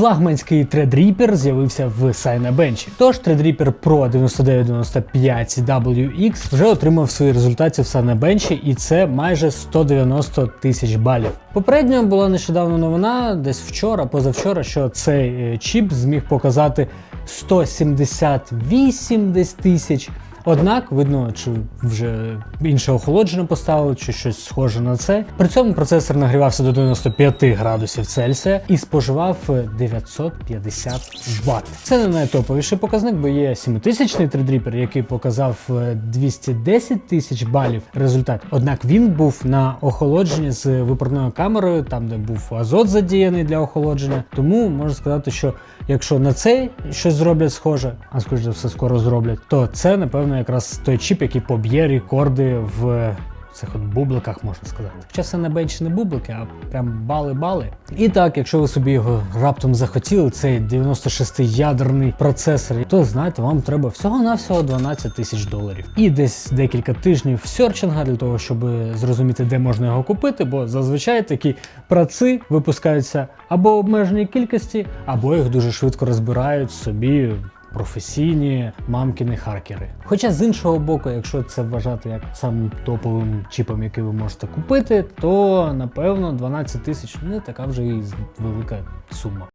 Флагманський Threadripper з'явився в Cinebench. Тож Threadripper Pro 9995 WX вже отримав свої результати в Cinebench і це майже 190 тисяч балів. Попередньо була нещодавно новина, десь вчора, позавчора, що цей е, чіп зміг показати 178 десь тисяч. Однак, видно, чи вже інше охолодження поставили, чи щось схоже на це. При цьому процесор нагрівався до 95 градусів Цельсія і споживав е, 950 Вт. Це не найтоповіший показник, бо є 7000 3D, який показав е, 210 тисяч балів результат. Однак він був на охолодженні з випарною камерою, там де був азот задіяний для охолодження. Тому можна сказати, що якщо на цей щось зроблять схоже, а скоріш за все скоро зроблять, то це напевно якраз той чіп, який поб'є рекорди в цих от бубликах, можна сказати. Хоча це не бенч не бублики, а прям бали-бали. І так, якщо ви собі його раптом захотіли, цей 96-ядерний процесор, то знаєте, вам треба всього-навсього 12 тисяч доларів. І десь декілька тижнів серчинга для того, щоб зрозуміти, де можна його купити, бо зазвичай такі праци випускаються або в обмеженій кількості, або їх дуже швидко розбирають собі професійні мамкіни харкери. Хоча з іншого боку, якщо це вважати як самим топовим чіпом, який ви можете купити, то напевно 12 тисяч не така вже і велика сума.